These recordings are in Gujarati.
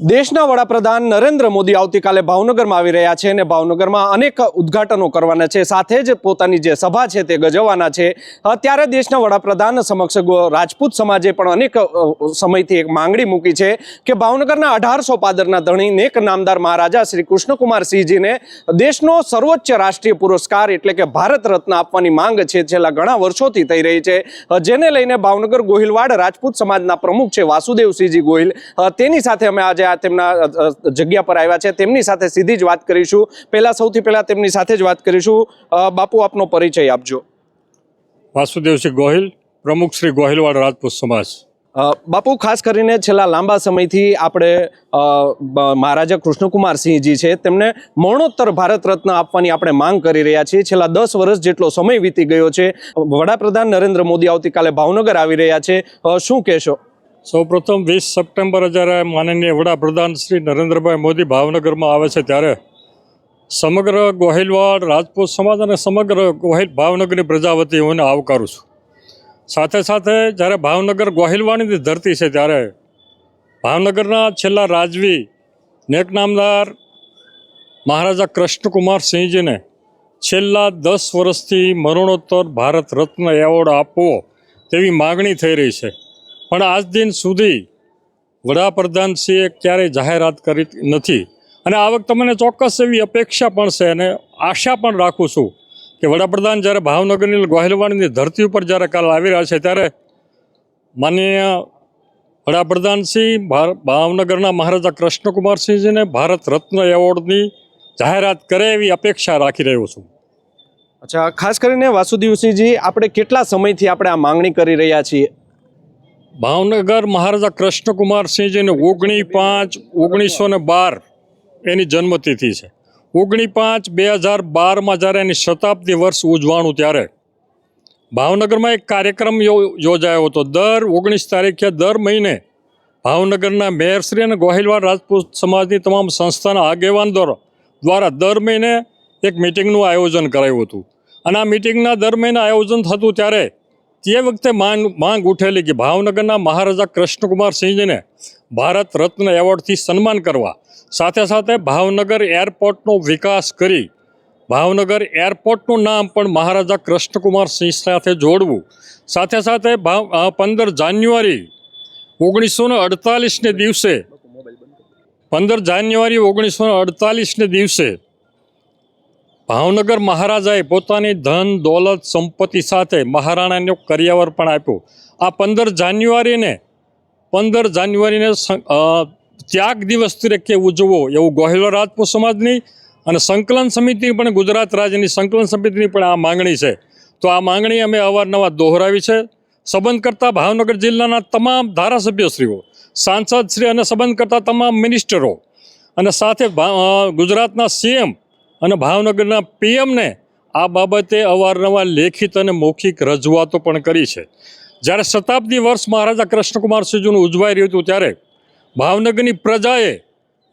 દેશના વડાપ્રધાન નરેન્દ્ર મોદી આવતીકાલે ભાવનગરમાં આવી રહ્યા છે અને ભાવનગરમાં અનેક ઉદ્ઘાટનો કરવાના છે. સાથે જ પોતાની જે સભા છે તે ગજવવાના છે. અત્યારે દેશના વડાપ્રધાન સમક્ષ રાજપૂત સમાજે પણ અનેક સમયથી એક માંગણી મૂકી છે કે ભાવનગરના અઢારસો પાદરના ધણી નેક નામદાર મહારાજા શ્રી કૃષ્ણકુમાર સિંહજીને દેશનો સર્વોચ્ચ રાષ્ટ્રીય પુરસ્કાર એટલે કે ભારત રત્ન આપવાની માંગ છે છેલ્લા ઘણા વર્ષોથી થઈ રહી છે. જેને લઈને ભાવનગર ગોહિલવાડ રાજપૂત સમાજના પ્રમુખ છે વાસુદેવસિંહજી ગોહિલ. તેની સાથે અમે આજે આ તેમના જગ્યા પર આવ્યા છે. તેમની સાથે સીધી જ વાત કરીશું. પહેલા સૌથી પહેલા તેમની સાથે જ વાત કરીશું. બાપુ આપનો પરિચય આપજો. વાસુદેવસિંહ ગોહિલ પ્રમુખ શ્રી ગોહિલવાડ રાજપૂત સમાજ. બાપુ ખાસ કરીને છેલ્લા લાંબા સમયથી આપણે મહારાજા કૃષ્ણકુમાર સિંહજી છે. તેમને મરણોત્તર ભારત રત્ન આપવાની આપણે માંગ કરી રહ્યા છીએ. છેલ્લા દસ વર્ષ જેટલો સમય વીતી ગયો છે. વડાપ્રધાન નરેન્દ્ર મોદી આવતીકાલે ભાવનગર આવી રહ્યા છે. શું કહેશો? સૌપ્રથમ વીસ સપ્ટેમ્બર જ્યારે માનનીય વડાપ્રધાન શ્રી નરેન્દ્રભાઈ મોદી ભાવનગરમાં આવે છે, ત્યારે સમગ્ર ગોહિલવાડ, રાજપૂત સમાજ અને સમગ્ર ગોહિલ ભાવનગરની પ્રજા વતી હું આવકારું છું. સાથે સાથે જ્યારે ભાવનગર ગોહિલવાડની ધરતી છે, ત્યારે ભાવનગરના છેલ્લા રાજવી નેક નામદાર મહારાજા કૃષ્ણકુમાર સિંહજીને છેલ્લા દસ વર્ષથી મરણોત્તર ભારત રત્ન એવોર્ડ આપવો તેવી માગણી થઈ રહી છે. પણ આજ દિન સુધી વડાપ્રધાનશ્રીએ ક્યારેય જાહેરાત કરી નથી. અને આ તમને મને ચોક્કસ એવી અપેક્ષા પણ છે અને આશા પણ રાખું છું કે વડાપ્રધાન જ્યારે ભાવનગરની ગોહિલવાણીની ધરતી ઉપર જ્યારે કાલ આવી રહ્યા છે ત્યારે માનનીય વડાપ્રધાનશ્રી ભાવનગરના મહારાજા કૃષ્ણકુમારસિંહજીને ભારત રત્ન એવોર્ડની જાહેરાત કરે એવી અપેક્ષા રાખી રહ્યો છું. અચ્છા, ખાસ કરીને વાસુદેવસિંહજી, આપણે કેટલા સમયથી આપણે આ માંગણી કરી રહ્યા છીએ? ભાવનગર મહારાજા કૃષ્ણકુમારસિંહજીને ઓગણી પાંચ ઓગણીસો ને બાર એની જન્મતિથિ છે. ઓગણી પાંચ બે હજાર બારમાં જ્યારે એની શતાબ્દી વર્ષ ઉજવાણું ત્યારે ભાવનગરમાં એક કાર્યક્રમ યોજાયો હતો. દર ઓગણીસ તારીખે દર મહિને ભાવનગરના મેયરશ્રી અને ગોહિલવાડ રાજપૂત સમાજની તમામ સંસ્થાના આગેવાન દ્વારા દ્વારા દર મહિને એક મિટિંગનું આયોજન કરાયું હતું. અને આ મિટિંગના દર મહિને આયોજન થતું ત્યારે તે વખતે માંગ માંગ ઉઠેલી કે ભાવનગરના મહારાજા કૃષ્ણકુમાર સિંહજીને ભારત રત્ન એવોર્ડથી સન્માન કરવા, સાથે સાથે ભાવનગર એરપોર્ટનો વિકાસ કરી, ભાવનગર એરપોર્ટનું નામ પણ મહારાજા કૃષ્ણકુમાર સિંહ સાથે જોડવું, સાથે સાથે ભાવ પંદર જાન્યુઆરી ઓગણીસો ને અડતાલીસને દિવસે, પંદર જાન્યુઆરી ઓગણીસો ને અડતાલીસને દિવસે ભાવનગર મહારાજાએ પોતાની ધન, દોલત, સંપત્તિ સાથે મહારાણાનું કરિયાવર પણ આપ્યો. આ પંદર જાન્યુઆરીને પંદર જાન્યુઆરીને ત્યાગ દિવસ તરીકે ઉજવવો એવું ગોહિલો રાજપૂત સમાજની અને સંકલન સમિતિની પણ ગુજરાત રાજ્યની સંકલન સમિતિની પણ આ માંગણી છે. તો આ માંગણી અમે અવારનવાર દોહરાવી છે. સંબંધ કરતા ભાવનગર જિલ્લાના તમામ ધારાસભ્યશ્રીઓ, સાંસદશ્રી અને સંબંધ કરતા તમામ મિનિસ્ટરો અને સાથે ગુજરાતના સીએમ અને ભાવનગરના પીએમને આ બાબતે અવારનવાર લેખિત અને મૌખિક રજૂઆતો પણ કરી છે. જ્યારે શતાબ્દી વર્ષ મહારાજા કૃષ્ણકુમાર સિંહજીનું ઉજવાઈ રહ્યું હતું ત્યારે ભાવનગરની પ્રજાએ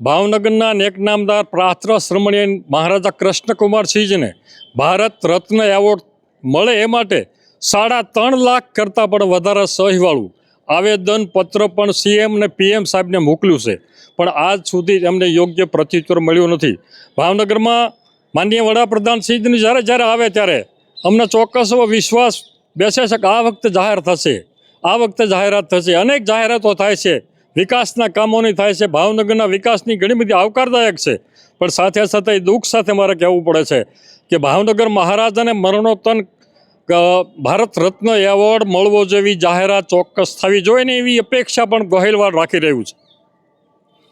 ભાવનગરના નેકનામદાર પ્રાત્ર શ્રમણીય મહારાજા કૃષ્ણકુમાર સિંહજીને ભારત રત્ન એવોર્ડ મળે એ માટે સાડા ત્રણ લાખ કરતાં પણ વધારે સહીવાળું આવેદન પત્ર પણ સીએમ અને પીએમ સાહેબને મોકલ્યું છે. પણ આજ સુધી એમને યોગ્ય પ્રત્યુત્તર મળ્યું નથી. ભાવનગરમાં માનનીય વડાપ્રધાન શ્રીજીની જ્યારે જ્યારે આવે ત્યારે અમને ચોક્કસ વિશ્વાસ બેસે છે કે આ વખતે જાહેર થશે. આ વખતે જાહેરાત થશે. અનેક જાહેરાતો થાય છે. વિકાસના કામોની થાય છે. ભાવનગરના વિકાસની ઘણી બધી આવકારદાયક છે. પણ સાથે સાથે દુઃખ સાથે મારે કહેવું પડે છે કે ભાવનગર મહારાજાને મરણોત્તર અ, ભારત રત્ન એવોર્ડ મળવો જેવી જાહેરાત ચોક્કસ થવી જોઈએ ને એવી અપેક્ષા પણ ગોહિલવાડ રાખી રહ્યું છે.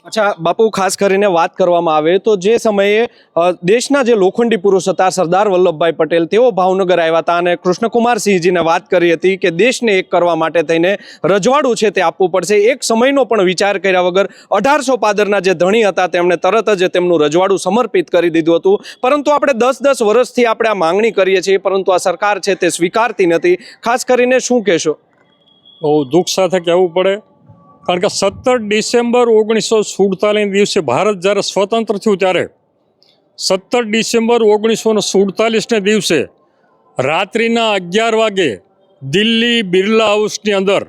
અચ્છા, બાપુ, ખાસ કરીને વાત કરવામાં આવે તો જે સમયે દેશના જે લોખંડી પુરુષ હતા, સરદાર વલ્લભભાઈ પટેલ, તેઓ ભાવનગર આવ્યા હતા અને કૃષ્ણકુમાર સિંહજીને વાત કરી હતી કે દેશને એક કરવા માટે થઈને રજવાડું છે તે આપવું પડશે. એક સમયનો પણ વિચાર કર્યા વગર અઢારસો પાદરના જે ધણી હતા, તેમણે તરત જ તેમનું રજવાડું સમર્પિત કરી દીધું હતું. પરંતુ આપણે દસ દસ વર્ષથી આપણે આ માંગણી કરીએ છીએ, પરંતુ આ સરકાર છે તે સ્વીકારતી નથી. ખાસ કરીને શું કહેશો? બહુ દુઃખ સાથે કહેવું પડે. કારણ કે સત્તર ડિસેમ્બર ઓગણીસો સુડતાલીસ દિવસે ભારત જ્યારે સ્વતંત્ર થયું ત્યારે સત્તર ડિસેમ્બર ઓગણીસો સુડતાલીસને દિવસે રાત્રિના અગિયાર વાગે દિલ્હી બિરલા હાઉસની અંદર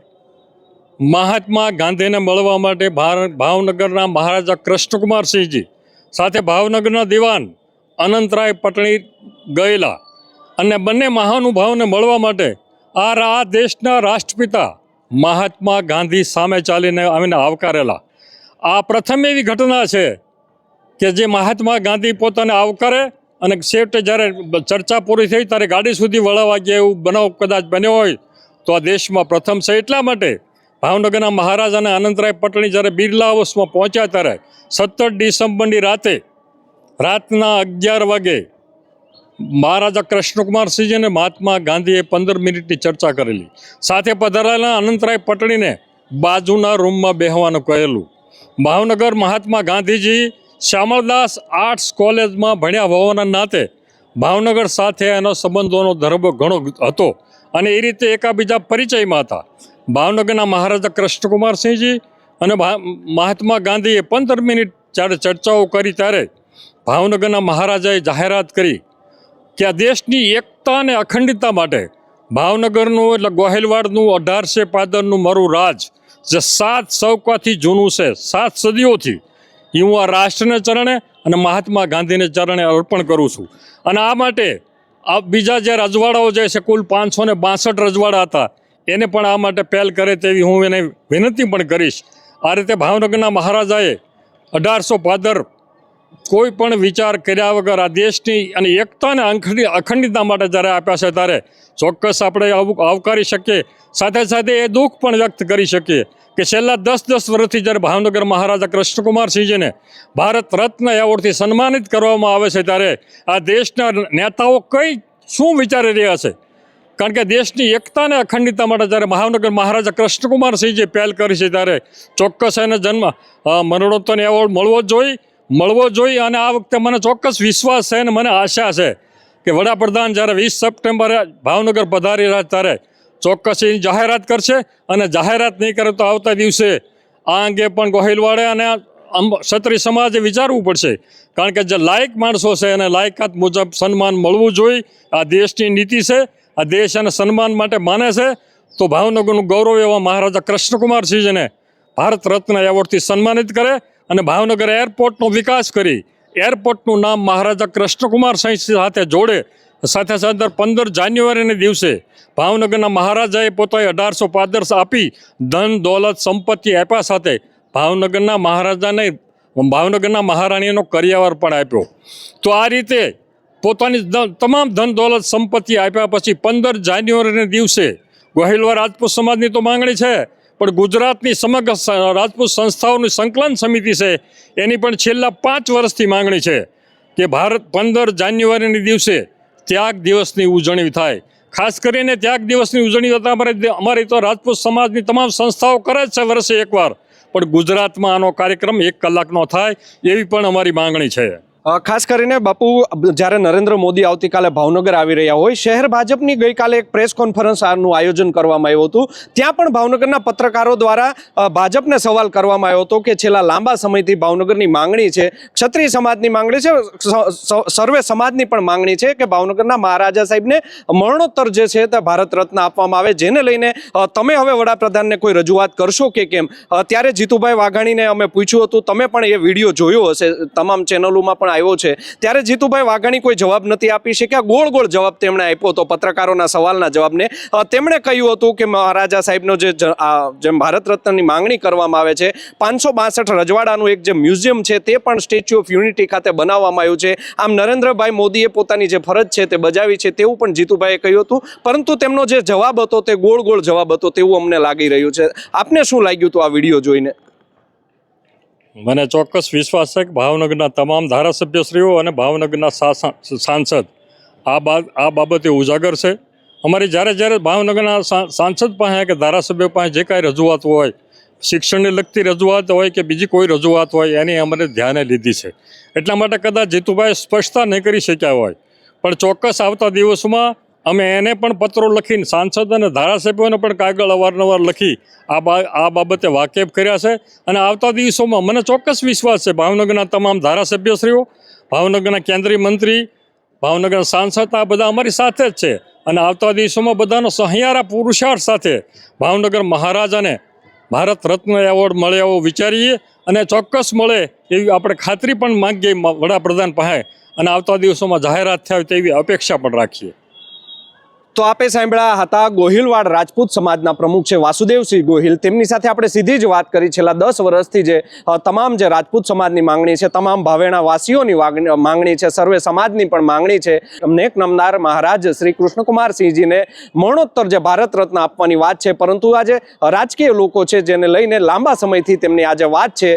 મહાત્મા ગાંધીને મળવા માટે ભાવનગરના મહારાજા કૃષ્ણકુમારસિંહજી સાથે ભાવનગરના દિવાન અનંતરાય પટણી ગયેલા. અને બંને મહાનુભાવને મળવા માટે આ દેશના રાષ્ટ્રપિતા મહાત્મા ગાંધી સામે ચાલીને આવીને આવકારેલા. આ પ્રથમ એવી ઘટના છે કે જે મહાત્મા ગાંધી પોતાને આવકારે અને છેવટે જ્યારે ચર્ચા પૂરી થઈ ત્યારે ગાડી સુધી વળાવવા ગયા એવું બનાવ કદાચ બન્યો હોય તો આ દેશમાં પ્રથમ છે. એટલા માટે ભાવનગરના મહારાજ અને અનંતરાય પટણી જ્યારે બિરલા હાઉસમાં પહોંચ્યા ત્યારે સત્તર ડિસેમ્બરની રાતે રાતના અગિયાર વાગે મહારાજા કૃષ્ણકુમારસિંહજી અને મહાત્મા ગાંધીએ પંદર મિનિટની ચર્ચા કરેલી. સાથે પધારેલા અનંતરાય પટણીને બાજુના રૂમમાં બેહવાનું કહેલું. ભાવનગર મહાત્મા ગાંધીજી શ્યામળદાસ આર્ટ્સ કોલેજમાં ભણ્યા હોવાના નાતે ભાવનગર સાથે એનો સંબંધોનો ધર્મ ઘણો હતો અને એ રીતે એકાબીજા પરિચયમાં હતા. ભાવનગરના મહારાજા કૃષ્ણકુમારસિંહજી અને મહાત્મા ગાંધીએ પંદર મિનિટ જ્યારે ચર્ચાઓ કરી ત્યારે ભાવનગરના મહારાજાએ જાહેરાત કરી કે આ દેશની એકતા અને અખંડિતતા માટે ભાવનગરનું એટલે ગોહિલવાડનું અઢારસે પાદરનું મારું રાજ, જે સાત સૌકાથી જૂનું છે, સાત સદીઓથી એ હું આ રાષ્ટ્રને ચરણે અને મહાત્મા ગાંધીને ચરણે અર્પણ કરું છું. અને આ માટે આ બીજા જે રજવાડાઓ જે છે, કુલ પાંચસો ને બાસઠ રજવાડા હતા, એને પણ આ માટે પહેલ કરે તેવી હું એને વિનંતી પણ કરીશ. આ રીતે ભાવનગરના મહારાજાએ અઢારસો પાદર કોઈ પણ વિચાર કર્યા વગર આ દેશની અને એકતાને અખંડિ- અખંડિતતા માટે જ્યારે આપ્યા છે ત્યારે ચોક્કસ આપણે આવું આવકારી શકીએ. સાથે સાથે એ દુઃખ પણ વ્યક્ત કરી શકીએ કે છેલ્લા દસ દસ વર્ષથી જ્યારે ભાવનગર મહારાજા કૃષ્ણકુમારસિંહજીને ભારત રત્ન એવોર્ડથી સન્માનિત કરવામાં આવે છે ત્યારે આ દેશના નેતાઓ કઈ શું વિચારી રહ્યા છે? કારણ કે દેશની એકતા અને અખંડિતતા માટે જ્યારે ભાવનગર મહારાજા કૃષ્ણકુમારસિંહજીએ પહેલ કરી છે ત્યારે ચોક્કસ એને જન્મ અ, મરણોત્તર એવોર્ડ મળવો જ જોઈએ. મળવો જોઈએ અને આ વખતે મને ચોક્કસ વિશ્વાસ છે અને મને આશા છે કે વડાપ્રધાન જ્યારે વીસ સપ્ટેમ્બરે ભાવનગર પધારી રહ્યા ત્યારે ચોક્કસ એની જાહેરાત કરશે અને જાહેરાત નહીં કરે તો આવતા દિવસે આ અંગે પણ ગોહિલવાડે અને ક્ષત્રિય સમાજે વિચારવું પડશે. કારણ કે જે લાયક માણસો છે એને લાયકાત મુજબ સન્માન મળવું જોઈએ. આ દેશની નીતિ છે, આ દેશ અને સન્માન માટે માને છે. તો ભાવનગરનું ગૌરવ એવા મહારાજા કૃષ્ણકુમારસિંહજીને ભારત રત્ન એવોર્ડથી સન્માનિત કરે અને ભાવનગર એરપોર્ટનો વિકાસ કરી એરપોર્ટનું નામ મહારાજા કૃષ્ણકુમાર સાંઈ સાથે જોડે. સાથે સાથે પંદર જાન્યુઆરીને દિવસે ભાવનગરના મહારાજાએ પોતાએ અઢારસો પાદર્શ આપી ધન, દોલત, સંપત્તિ આપ્યા સાથે ભાવનગરના મહારાજાને ભાવનગરના મહારાણીનો કરિયાવર પણ આપ્યો. તો આ રીતે પોતાની તમામ ધન, દોલત, સંપત્તિ આપ્યા પછી પંદર જાન્યુઆરીને દિવસે ગોહિલવા રાજપૂત સમાજની તો માંગણી છે પણ ગુજરાતની સમગ્ર રાજપૂત સંસ્થાઓની સંકલન સમિતિ છે, એની પણ છેલ્લા પાંચ વર્ષથી માંગણી છે કે ભારત પંદર જાન્યુઆરીની દિવસે ત્યાગ દિવસની ઉજવણી થાય. ખાસ કરીને ત્યાગ દિવસની ઉજવણી થતાં અમારે અમારી તો રાજપૂત સમાજની તમામ સંસ્થાઓ કરે જ છે વર્ષે એકવાર. પણ ગુજરાતમાં આનો કાર્યક્રમ એક કલાકનો થાય એવી પણ અમારી માંગણી છે. ખાસ કરીને બાપુ, જ્યારે નરેન્દ્ર મોદી આવતીકાલે ભાવનગર આવી રહ્યા હોય, શહેર ભાજપની ગઈકાલે એક પ્રેસ કોન્ફરન્સ આનું આયોજન કરવામાં આવ્યું હતું. ત્યાં પણ ભાવનગરના પત્રકારો દ્વારા ભાજપને સવાલ કરવામાં આવ્યો હતો કે છેલ્લા લાંબા સમયથી ભાવનગરની માંગણી છે. ક્ષત્રિય સમાજની માંગણી છે સર્વે સમાજની પણ માંગણી છે કે ભાવનગરના મહારાજા સાહેબને મરણોત્તર જે છે તે ભારત રત્ન આપવામાં આવે. જેને લઈને તમે હવે વડાપ્રધાનને કોઈ રજૂઆત કરશો કે કેમ? ત્યારે જીતુભાઈ વાઘાણીને અમે પૂછ્યું હતું, તમે પણ એ વીડિયો જોયો હશે? તમામ ચેનલોમાં પણ આવ્યો છે. ત્યારે જીતુભાઈ વાઘાણી કોઈ જવાબ નથી આપી શક્યા. ગોળ ગોળ જવાબ તેમણે આપ્યો હતો પત્રકારોના સવાલના જવાબને. તેમણે કહ્યું હતું કે મહારાજા સાહેબનો જેમ ભારત રત્નની માંગણી કરવામાં આવે છે, પાંચસો બાસઠ રજવાડાનું એક જે મ્યુઝિયમ છે તે પણ સ્ટેચ્યુ ઓફ યુનિટી ખાતે બનાવવામાં આવ્યું છે. આમ નરેન્દ્રભાઈ મોદીએ પોતાની જે ફરજ છે તે બજાવી છે તેવું પણ જીતુભાઈએ કહ્યું હતું. પરંતુ તેમનો જે જવાબ હતો તે ગોળ ગોળ જવાબ હતો તેવું અમને લાગી રહ્યું છે. આપને શું લાગ્યું હતું આ વીડિયો જોઈને? મને ચોક્કસ વિશ્વાસ છે કે ભાવનગરના તમામ ધારાસભ્યશ્રીઓ અને ભાવનગરના સાંસદ આ બાદ, આ બાબતે ઉજાગર છે. અમારી જ્યારે જ્યારે ભાવનગરના સાંસદ પાસે કે ધારાસભ્ય પાસે જે કાંઈ રજૂઆત હોય, શિક્ષણને લગતી રજૂઆત હોય કે બીજી કોઈ રજૂઆત હોય, એની અમારે ધ્યાને લીધી છે. એટલા માટે કદાચ જીતુભાઈ સ્પષ્ટતા નહીં કરી શક્યા હોય. પણ ચોક્કસ આવતા દિવસોમાં અમે એને પણ પત્રો લખીને સાંસદ અને ધારાસભ્યોને પણ કાગળ અવારનવાર લખી આ આ બાબતે વાકેફ કર્યા છે. અને આવતા દિવસોમાં મને ચોક્કસ વિશ્વાસ છે ભાવનગરના તમામ ધારાસભ્યશ્રીઓ, ભાવનગરના કેન્દ્રીય મંત્રી, ભાવનગરના સાંસદ, આ બધા અમારી સાથે જ છે. અને આવતા દિવસોમાં બધાનો સહિયારા પુરુષાર્થ સાથે ભાવનગર મહારાજાને ભારત રત્ન એવોર્ડ મળે એવો વિચારીએ અને ચોક્કસ મળે એવી આપણે ખાતરી પણ માંગીએ વડાપ્રધાન પાસે. અને આવતા દિવસોમાં જાહેરાત થાય તેવી અપેક્ષા પણ રાખીએ. તો આપે સાંભળ્યા હતા ગોહિલવાડ રાજપૂત સમાજના પ્રમુખ છે વાસુદેવસિંહ ગોહિલ. તેમની સાથે આપણે સીધી જ વાત કરી છેલ્લા દસ વર્ષથી જે તમામ જે રાજપૂત સમાજની માંગણી છે, તમામ ભાવેણા વાસીઓની માંગણી છે, સર્વે સમાજની પણ માંગણી છે. નેક નમનાર મહારાજ શ્રી કૃષ્ણકુમારસિંહજીને મરણોત્તર જે ભારત રત્ન આપવાની વાત છે, પરંતુ આજે રાજકીય લોકો છે જેને લઈને લાંબા સમયથી તેમની આજે વાત છે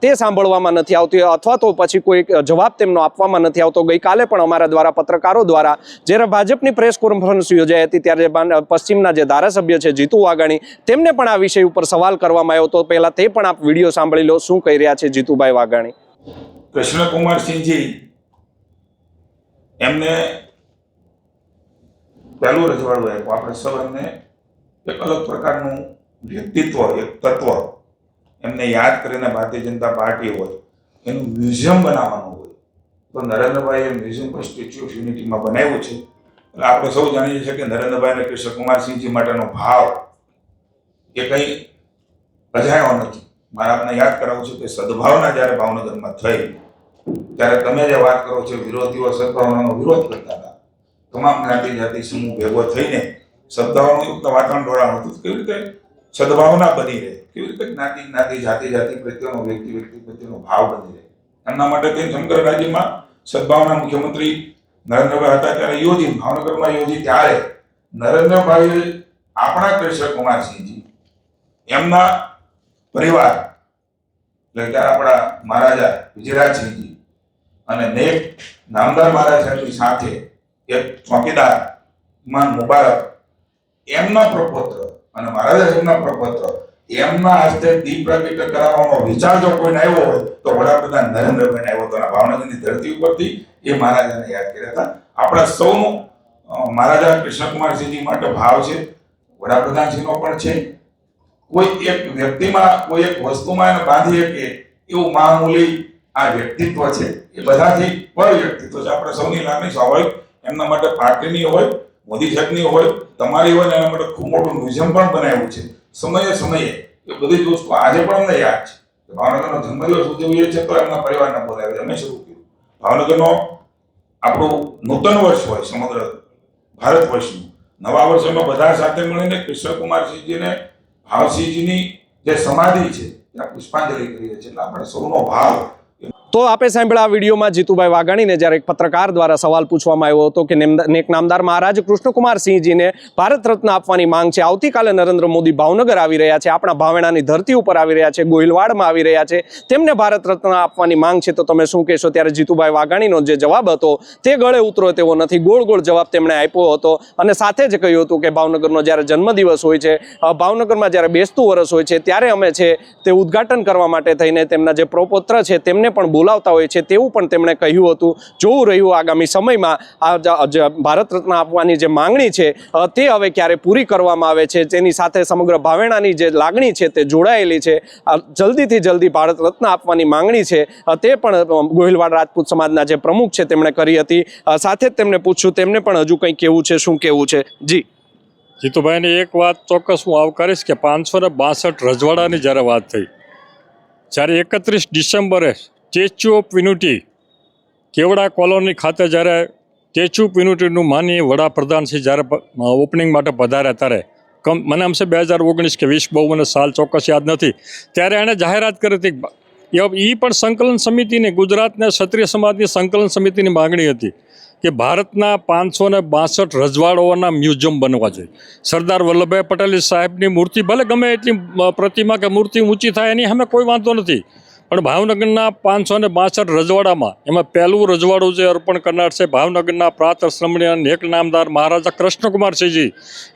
તે સાંભળવામાં નથી આવતી. અથવા તો પછી કોઈ જવાબ તેમનો આપવામાં નથી આવતો. ગઈકાલે પણ અમારા દ્વારા પત્રકારો દ્વારા જ્યારે ભાજપની પ્રેસ કોન્ફરન્સ યોજાઈ હતી ત્યારે પશ્ચિમના જે ધારાસભ્ય છે જીતુ વાઘાણી, તેમને પણ આ વિષય ઉપર સવાલ કરવામાં આવ્યો હતો. પહેલાં તે પણ આપ વીડિયો સાંભળી લો, શું કહી રહ્યા છે જીતુભાઈ વાઘાણી? કૃષ્ણકુમારસિંહજી એમને પહેલું રજવાડું આપ્યું. આપણે સૌ એક અલગ પ્રકારનું વ્યક્તિત્વ, એક તત્વ એમને યાદ કરીને ભારતીય જનતા પાર્ટી હોય, એનું મ્યુઝિયમ બનાવવાનું હોય. તો નરેન્દ્રભાઈએ મ્યુઝિયમ પર સ્ટેચ્યુ ઓફ યુનિટીમાં બનાવ્યું છે. આપણે સૌ જાણીએ છીએ કે નરેન્દ્રભાઈ અને કૃષ્ણકુમારસિંહજી માટેનો ભાવ એ કંઈ અજાણ્યો નથી. મારે આપને યાદ કરાવું છું કે સદભાવના જ્યારે ભાવનગરમાં થઈ, ત્યારે તમે જે વાત કરો છો વિરોધીઓ સદભાવનાનો વિરોધ કરતા હતા. તમામ જ્ઞાતિ જાતિ સમૂહ ભેગો થઈને સદભાવનાનું યુક્ત વાતાવરણ દોડાવવાનું હતું. કેવી રીતે સદભાવના બની રહે? કેવી રીતે જ્ઞાતિ જ્ઞાતિ, જાતિ જાતિ પ્રત્યેનો વ્યક્તિ વ્યક્તિ પ્રત્યેનો ભાવ બની રહે? એમના માટે કંઈ સમગ્ર રાજ્યમાં સદભાવના મુખ્યમંત્રી નરેન્દ્રભાઈ હતા ત્યારે યોજી, ભાવનગરમાં યોજી ત્યારે નરેન્દ્રભાઈ આપણા કૃષ્ણકુમારસિંહજી એમના પરિવાર, એટલે ત્યારે આપણા મહારાજા વિજયરાજસિંહજી અને નેક નામદાર મહારાજાની સાથે એક ચોકીદાર માન મુબારક. એમના પ્રપોત્ર અને મહારાજા સાહેબના પ્રપુત્ર, એમના હસ્તે દીપ પ્રગટ કરાવવાનો વિચાર જો કોઈને આવ્યો હોય તો વડાપ્રધાન નરેન્દ્રભાઈને આવ્યો હતો ભાવનગરની ધરતી ઉપરથી એ મહારાજાને યાદ કર્યા હતા. આપણા સૌનું મહારાજા કૃષ્ણકુમારસિંહજી માટે ભાવ છે વડાપ્રધાનશ્રીનો પણ છે. કોઈ એક વ્યક્તિમાં, કોઈ એક વસ્તુમાં એને બાંધી શકે એવું મામૂલી આ વ્યક્તિત્વ છે, એ બધાથી પર વ્યક્તિત્વ છે. આપણે સૌની લાગણી સ્વાભાવિક એમના માટે પાર્ટીની હોય, મોદી સાહેબની હોય, તમારી હોય એના માટે ખૂબ મોટું મ્યુઝિયમ પણ બનાવ્યું છે. સમયે સમયે એ બધી જ વસ્તુ આજે પણ અમને યાદ છે. ભાવનગરનો જન્મદિવસ ઉજવીએ છીએ તો એમના પરિવારના બોલાવે અમે શરૂ કર્યું. ભાવનગરનો આપણું નૂતન વર્ષ હોય સમગ્ર ભારત વર્ષનું. નવા વર્ષમાં બધા સાથે મળીને કૃષ્ણકુમારસિંહજીને ભાવસિંહજીની જે સમાધિ છે, ત્યાં પુષ્પાંજલિ કરીએ છીએ. એટલે આપણે સૌનો ભાવ તો આપે સાંભળ્યા આ વિડીયોમાં જીતુભાઈ વાઘાણીને જ્યારે એક પત્રકાર દ્વારા સવાલ પૂછવામાં આવ્યો હતો કે નેક નામદાર મહારાજ કૃષ્ણકુમારસિંહજીને ભારત રત્ન આપવાની માંગ છે. આવતીકાલે નરેન્દ્ર મોદી ભાવનગર આવી રહ્યા છે. આપણા ભાવેણાની ધરતી ઉપર આવી રહ્યા છે. ગોહિલવાડમાં આવી રહ્યા છે. તેમને ભારત રત્ન આપવાની માંગ છે. તો તમે શું કહેશો? ત્યારે જીતુભાઈ વાઘાણીનો જે જવાબ હતો, તે ગળે ઉતરો તેવો નથી. ગોળ ગોળ જવાબ તેમણે આપ્યો હતો. અને સાથે જ કહ્યું હતું કે ભાવનગરનો જ્યારે જન્મદિવસ હોય છે ભાવનગરમાં જ્યારે બેસતું વરસ હોય છે, ત્યારે અમે છે તે ઉદ્ઘાટન કરવા માટે થઈને તેમના જે પ્રપોત્ર છે, તેમને પણ બોલાવતા હોય છે તેવું પણ તેમણે કહ્યું હતું. જોવું રહ્યું આગામી સમયમાં આ ભારત રત્ન આપવાની જે માંગણી છે તે હવે ક્યારે પૂરી કરવામાં આવે છે? તેની સાથે સમગ્ર ભાવેણાની જે લાગણી છે તે જોડાયેલી છે. જલ્દીથી જલ્દી ભારત રત્ન આપવાની માંગણી છે. તે પણ ગોહિલવાડ રાજપૂત સમાજના જે પ્રમુખ છે તેમણે કરી હતી. સાથે જ તેમને પૂછ્યું, તેમને પણ હજુ કંઈ કેવું છે? શું કેવું છે? જી. જીતુભાઈની એક વાત ચોક્કસ હું આવકારીશ કે પાંચસો ને બાસઠ રજવાડાની જ્યારે વાત થઈ, જ્યારે એકત્રીસ ડિસેમ્બરે statue of unity Kevadia colony ખાતે જ્યારે સ્ટેચ્યુ ઓફ યુનિટીનું માની વડાપ્રધાન છે જ્યારે ઓપનિંગ માટે પધાર્યા ત્યારે, કમ મને આમ છે બે હજાર ઓગણીસ કે વીસ બહુ મને સાલ ચોક્કસ યાદ નથી. ત્યારે એણે જાહેરાત કરી હતી એ પણ સંકલન સમિતિની, ગુજરાતના ક્ષત્રિય સમાજની સંકલન સમિતિની માગણી હતી કે ભારતના પાંચસો ને બાસઠ રજવાડાઓના મ્યુઝિયમ બનવા જોઈએ. સરદાર વલ્લભભાઈ પટેલ સાહેબની મૂર્તિ ભલે ગમે એટલી પ્રતિમા કે મૂર્તિ ઊંચી થાય એની અમે કોઈ વાંધો નથી. પણ ભાવનગરના પાંચસો ને બાસઠ રજવાડામાં એમાં પહેલું રજવાડું જે અર્પણ કરનાર છે ભાવનગરના પ્રાત શ્રમણી અને એક નામદાર મહારાજા કૃષ્ણકુમારસિંહજી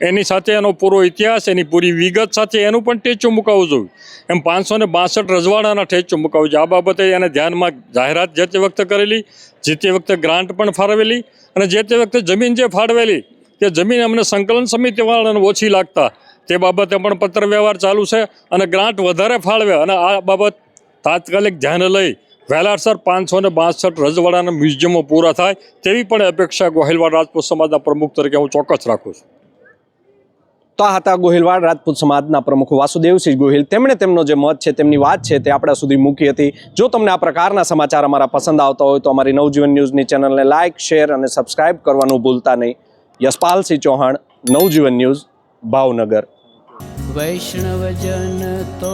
એની સાથે એનો પૂરો ઇતિહાસ, એની પૂરી વિગત સાથે એનું પણ ટેચું મુકાવવું જોઈએ એમ પાંચસો ને બાસઠ રજવાડાના ટેચું મુકાવવું જોઈએ આ બાબતે એને ધ્યાનમાં જાહેરાત જે તે વખતે કરેલી, જે તે વખતે ગ્રાન્ટ પણ ફાળવેલી અને જે તે વખતે જમીન જે ફાળવેલી, તે જમીન અમને સંકલન સમિતિવાળાને ઓછી લાગતા. તે બાબતે પણ પત્ર વ્યવહાર ચાલુ છે અને ગ્રાન્ટ વધારે ફાળવે અને આ બાબત તાત્કાલિક ધ્યાને લઈ વહેલાસર પાંચસો ને બાસઠ રજવાડાના મ્યુઝિયમો પૂરા થાય તેવી પણ અપેક્ષા ગોહિલવાડ રાજપૂત સમાજના પ્રમુખ તરીકે હું ચોક્કસ રાખું છું. તો આ હતા ગોહિલવાડ રાજપૂત સમાજના પ્રમુખ વાસુદેવસિંહ ગોહિલ. તેમણે તેમનો જે મત છે તેમની વાત છે તે આપણા સુધી મૂકી હતી. જો તમને આ પ્રકારના સમાચાર અમારા પસંદ આવતા હોય તો અમારી નવજીવન ન્યૂઝની ચેનલને લાઇક શેર અને સબસ્ક્રાઇબ કરવાનું ભૂલતા નહીં. યશપાલસિંહ ચૌહાણ નવજીવન ન્યૂઝ ભાવનગર. વૈષ્ણવજન તો